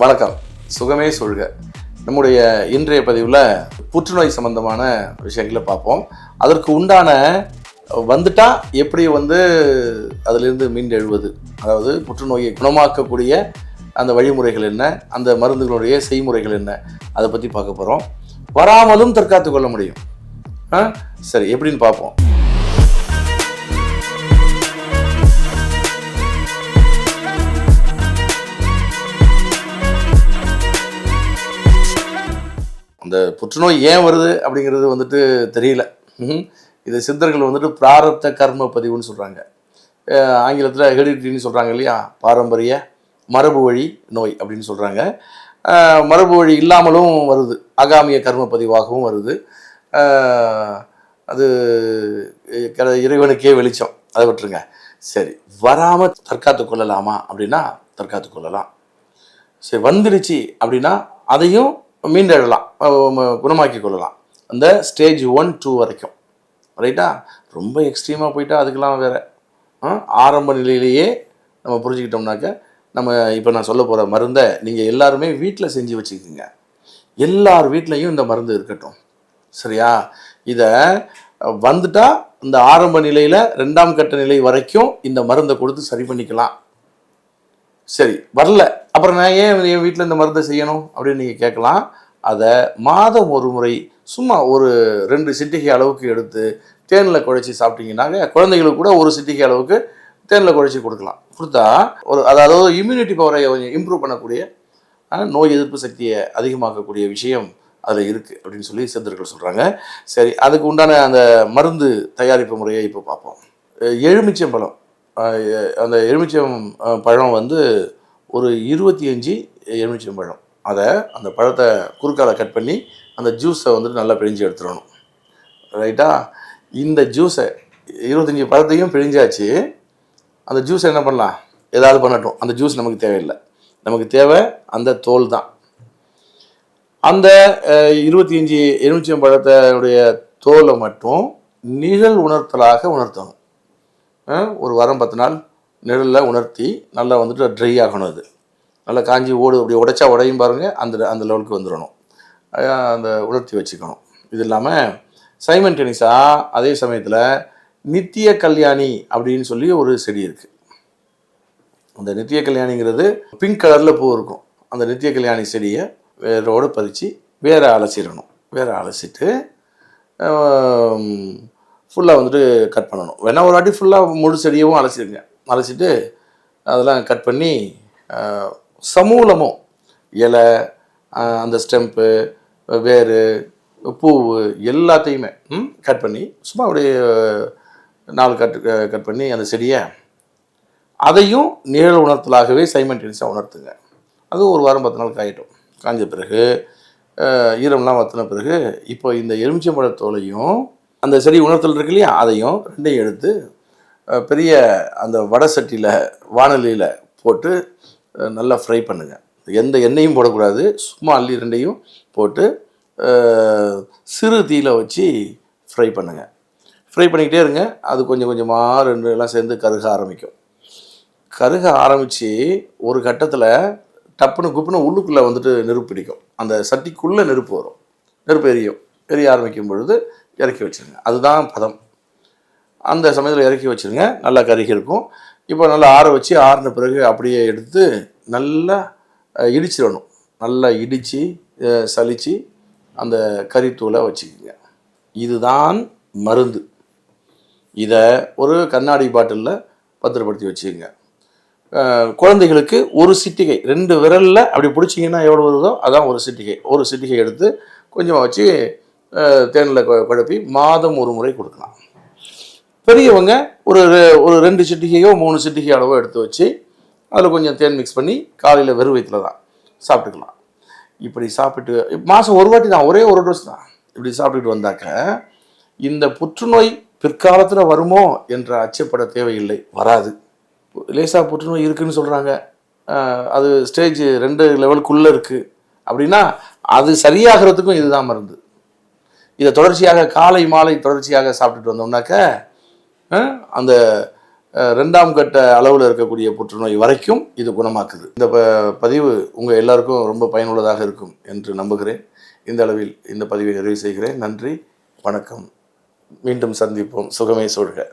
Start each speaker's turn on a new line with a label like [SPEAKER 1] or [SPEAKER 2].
[SPEAKER 1] வணக்கம். சுகமே சொல்க. நம்முடைய இன்றைய பதிவில் புற்றுநோய் சம்பந்தமான விஷயங்களை பார்ப்போம். அதற்கு உண்டான வந்துட்டா எப்படி வந்து அதிலிருந்து மீண்டெழுவது? அதாவது புற்றுநோயை குணமாக்கக்கூடிய அந்த வழிமுறைகள் என்ன? அந்த மருந்துகளுடைய செய்முறைகள் என்ன? அதை பற்றி பார்க்க போகிறோம் வராமலும் தற்காத்து கொள்ள முடியும். சரி எப்படின்னு பார்ப்போம். அந்த புற்றுநோய் ஏன் வருது அப்படிங்கிறது வந்துட்டு தெரியல. இது சித்தர்கள் வந்துட்டு பிராரத்த கர்ம பதிவுன்னு சொல்கிறாங்க ஆங்கிலத்தில் ஹெரிடிட்டின்னு சொல்கிறாங்க இல்லையா? பாரம்பரிய மரபு வழி நோய் அப்படின்னு சொல்கிறாங்க மரபு வழி இல்லாமலும் வருது. அகாமிய கர்ம பதிவாகவும் வருது. அது இறைவனுக்கே வெளிச்சம். அதை விட்டுருங்க. சரி வராமல் தற்காத்து கொள்ளலாமா அப்படின்னா தற்காத்து கொள்ளலாம். சரி வந்துடுச்சு அப்படின்னா அதையும் மீண்டெழலாம் குணமாக்கி கொள்ளலாம் அந்த ஸ்டேஜ் ஒன் டூ வரைக்கும். ரைட்டா ரொம்ப எக்ஸ்ட்ரீமாக போயிட்டா அதுக்கெல்லாம் வேறு. ஆரம்ப நிலையிலேயே நம்ம புரிஞ்சுக்கிட்டோம்னாக்க நம்ம இப்போ நான் சொல்ல போகிற மருந்தை நீங்கள் எல்லாருமே வீட்டில் செஞ்சு வச்சுக்கோங்க. எல்லார் வீட்லேயும் இந்த மருந்து இருக்கட்டும். சரியா? இதை வந்துட்டால் இந்த ஆரம்ப நிலையில் ரெண்டாம் கட்ட நிலை வரைக்கும் இந்த மருந்தை கொடுத்து சரி பண்ணிக்கலாம். சரி வரல. அப்புறம் நான் ஏன் என் வீட்டில் இந்த மருந்தை செய்யணும் அப்படின்னு நீங்கள் கேட்கலாம். அதை மாதம் ஒரு முறை சும்மா ஒரு ரெண்டு சிட்டிகை அளவுக்கு எடுத்து தேனில் குழைச்சி சாப்பிட்டீங்கன்னாக்க குழந்தைகளுக்கு கூட ஒரு சிட்டிகை அளவுக்கு தேனில் குழைச்சி கொடுக்கலாம். கொடுத்தா ஒரு அதாவது இம்யூனிட்டி பவரை கொஞ்சம் இம்ப்ரூவ் பண்ணக்கூடிய நோய் எதிர்ப்பு சக்தியை அதிகமாக்கக்கூடிய விஷயம் அதில் இருக்குது அப்படின்னு சொல்லி சித்தர்கள் சொல்கிறாங்க சரி அதுக்கு உண்டான அந்த மருந்து தயாரிப்பு முறையை இப்போ பார்ப்போம். எலுமிச்சம்பழம். அந்த எலுமிச்சம் பழம் வந்து ஒரு இருபத்தி அஞ்சு எலுமிச்சம் பழம். அதை அந்த பழத்தை குறுக்கால கட் பண்ணி அந்த ஜூஸை வந்துட்டு நல்லா பிழிஞ்சு எடுத்துடணும். ரைட்டா இந்த ஜூஸை இருபத்தஞ்சி பழத்தையும் பிழிஞ்சாச்சு. அந்த ஜூஸ் என்ன பண்ணலாம்? ஏதாவது பண்ணட்டும். அந்த ஜூஸ் நமக்கு தேவையில்லை. நமக்கு தேவை அந்த தோல் தான். அந்த இருபத்தி அஞ்சு எலுமிச்சம் பழத்தினுடைய தோலை மட்டும் நிழல் உணர்த்தலாக உணர்த்தணும். ஒரு வாரம் பத்து நாள் நிழலில் உணர்த்தி நல்லா வந்துட்டு ட்ரை ஆகணும் அது. நல்லா காஞ்சி ஓடு அப்படி உடைச்சா உடையும் பாருங்கள் அந்த அந்த லெவலுக்கு வந்துடணும். அந்த உணர்த்தி வச்சுக்கணும். இது இல்லாமல் சைமன் டெனிஸாக அதே சமயத்தில் நித்திய கல்யாணி அப்படின்னு சொல்லி ஒரு செடி இருக்குது அந்த நித்திய கல்யாணிங்கிறது பிங்க் கலரில் பூ இருக்கும். அந்த நித்திய கல்யாணி செடியை வேரோடு பறித்து வேற அலசிடணும். வேற அலசிட்டு ஃபுல்லாக வந்துட்டு கட் பண்ணணும். வேணா ஒரு வாட்டி ஃபுல்லாக முழு செடியவும் அலசிடுங்க. அலசிட்டு அதெல்லாம் கட் பண்ணி சமூலமும் இலை அந்த ஸ்டெம்ப்பு வேர் பூவு எல்லாத்தையுமே கட் பண்ணி சும்மா அப்படியே நாலு கட் கட் பண்ணி அந்த செடியை அதையும் நிழல் உணர்த்தலாகவே சைமன்டேனியஸாக உணர்த்துங்க. அது ஒரு வாரம் பத்து நாள் காயிட்டும் காஞ்ச பிறகு ஈரம்லாம் வத்தின பிறகு இப்போ இந்த எலுமிச்சம்பழத்தோலையும் அந்த செடி உணர்த்தல் இருக்கு இல்லையா அதையும் ரெண்டையும் எடுத்து பெரிய அந்த வடை சட்டியில் வானொலியில் போட்டு நல்லா ஃப்ரை பண்ணுங்கள் எந்த எண்ணெயும் போடக்கூடாது. சும்மா அள்ளி ரெண்டையும் போட்டு சிறு தீயில் வச்சு ஃப்ரை பண்ணுங்கள் ஃப்ரை பண்ணிக்கிட்டே இருங்க. அது கொஞ்சம் கொஞ்சமாக ரெண்டு எல்லாம் சேர்ந்து கருக ஆரம்பிக்கும். கருக ஆரம்பித்து ஒரு கட்டத்தில் டப்புன்னு குப்புன்னு உள்ளுக்குள்ளே வந்துட்டு நெருப்பு பிடிக்கும். அந்த சட்டிக்குள்ளே நெருப்பு வரும். நெருப்பு எரியும். எரிய ஆரம்பிக்கும் பொழுது இறக்கி வச்சிருங்க. அதுதான் பதம். அந்த சமயத்தில் இறக்கி வச்சிருங்க. நல்லா கருகி இருக்கும். இப்போ நல்லா ஆற வச்சு ஆறின பிறகு அப்படியே எடுத்து நல்லா இடிச்சிடணும். நல்லா இடித்து சலித்து அந்த கறித்தூளை வச்சுக்கோங்க. இதுதான் மருந்து. இதை ஒரு கண்ணாடி பாட்டிலில் பத்திரப்படுத்தி வச்சுக்கோங்க. குழந்தைகளுக்கு ஒரு சிட்டிகை ரெண்டு விரலில் அப்படி பிடிச்சிங்கன்னா எவ்வளோ வருதோ அதான் ஒரு சிட்டிகை. ஒரு சிட்டிகை எடுத்து கொஞ்சமாக வச்சு தேனில் குழப்பி மாதம் ஒரு முறை கொடுக்கலாம். பெரியவங்க ஒரு ரெ- ஒரு ரெண்டு சிட்டிகையோ மூணு சிட்டிகை அளவோ எடுத்து வச்சு அதில் கொஞ்சம் தேன் மிக்ஸ் பண்ணி காலையில் வெறும் வயிற்றுல தான் சாப்பிட்டுக்கலாம். இப்படி சாப்பிட்டு மாதம் ஒரு வாட்டி தான் ஒரே ஒரு டோஸ் தான். இப்படி சாப்பிட்டுட்டு வந்தாக்க இந்த புற்றுநோய் பிற்காலத்தில் வருமோ என்ற அச்சப்பட தேவையில்லை வராது. லேசாக புற்றுநோய் இருக்குன்னு சொல்கிறாங்க அது ஸ்டேஜ் ரெண்டு லெவலுக்குள்ளே இருக்குது அப்படின்னா அது சரியாகிறதுக்கும் இதுதான் மருந்து. இதை தொடர்ச்சியாக காலை மாலை தொடர்ச்சியாக சாப்பிட்டுட்டு வந்தோம்னாக்க அந்த ரெண்டாம் கட்ட அளவில் இருக்கக்கூடிய புற்றுநோய் வரைக்கும் இது குணமாக்குது. இந்த ப- பதிவு உங்கள் எல்லாருக்கும் ரொம்ப பயனுள்ளதாக இருக்கும் என்று நம்புகிறேன். இந்த அளவில் இந்த பதிவை நிறைவு செய்கிறேன். நன்றி வணக்கம். மீண்டும் சந்திப்போம். சுகமே சொல்க